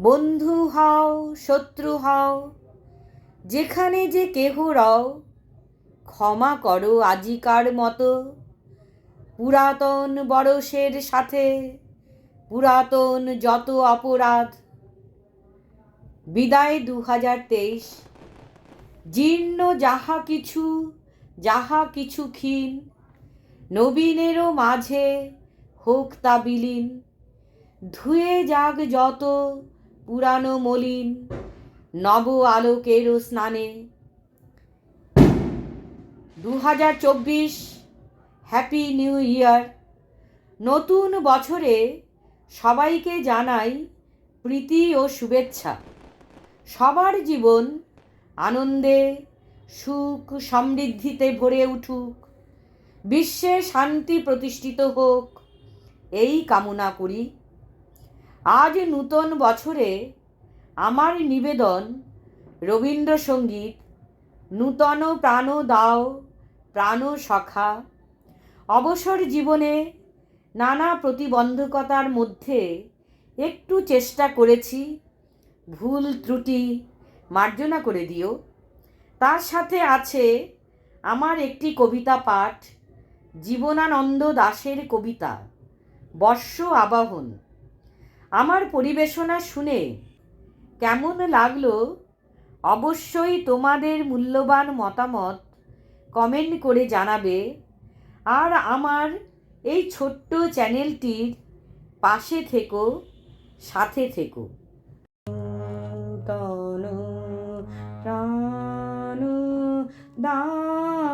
বন্ধু হও, শত্রু হও, যেখানে যে কেহ রও, ক্ষমা করো আজিকার মতো। পুরাতন বরসের সাথে পুরাতন যত অপরাধ। বিদায় দু হাজার তেইশ। জীর্ণ যাহা কিছু যাহা কিছু ক্ষীণ, নবীনেরও মাঝে হোক তা বিলীন। ধুয়ে যাক যত পুরানো মলিন নব আলোকেরও স্নানে। দু হাজার চব্বিশ হ্যাপি নিউ ইয়ার। নতুন বছরে সবাইকে জানাই প্রীতি ও শুভেচ্ছা। সবার জীবন আনন্দে, সুখ সমৃদ্ধিতে ভরে উঠুক। বিশ্বে শান্তি প্রতিষ্ঠিত হোক, এই কামনা করি। আজ নূতন বছরে আমার নিবেদন রবীন্দ্রসঙ্গীত, নূতন প্রাণ দাও, প্রাণ সখা। অবসর জীবনে নানা প্রতিবন্ধকতার মধ্যে একটু চেষ্টা করেছি, ভুল ত্রুটি মার্জনা করে দিও। তার সাথে আছে আমার একটি কবিতা পাঠ, জীবনানন্দ দাশের কবিতা, বর্ষ আবাহন। আমার পরিবেশনা শুনে। কেমন লাগল? অবশ্যই তোমাদের মূল্যবান মতামত কমেন্ট করে জানাবে। আর আমার এই ছোট্ট চ্যানেলটির পাশে থেকো, সাথে থেকো। তন প্রাণ দাও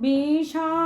বিষাদ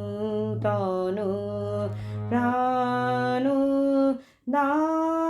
নূতন প্রাণ দাও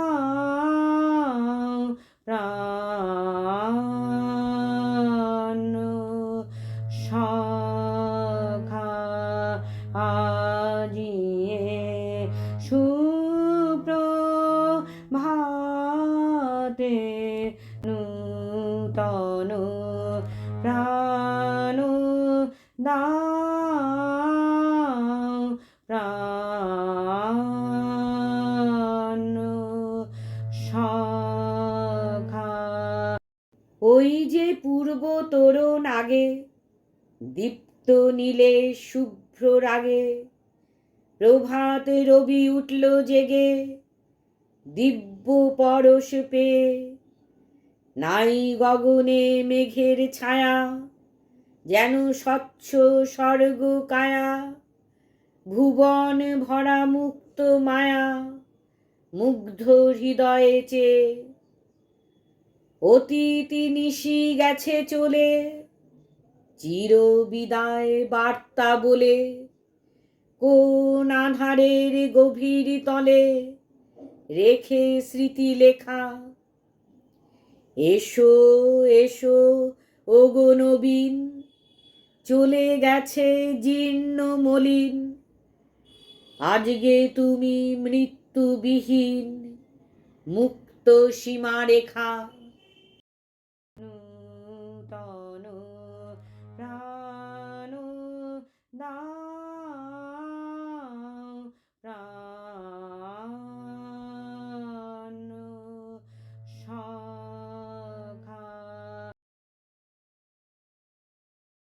ওই যে পূর্ব তোরণ আগে, দীপ্ত নীলে শুভ্র রাগে, প্রভাত রবি উঠল জেগে, দিব্য পরশ পেয়ে, নাই গগনে মেঘের ছায়া, যেন স্বচ্ছ স্বর্গ কায়া, ভুবন ভরা মুক্ত মায়া, মুগ্ধ হৃদয়ে চেয়ে অতীতি নিশি গেছে চলে, চির বিদায় বার্তা বলে, কোন আধারের গভীর তলে রেখে স্মৃতি লেখা। এসো এসো, ওগো নবীন, চলে গেছে জীর্ণ মলিন, আজকে তুমি মৃত্যুবিহীন, মুক্ত সীমারেখা। no.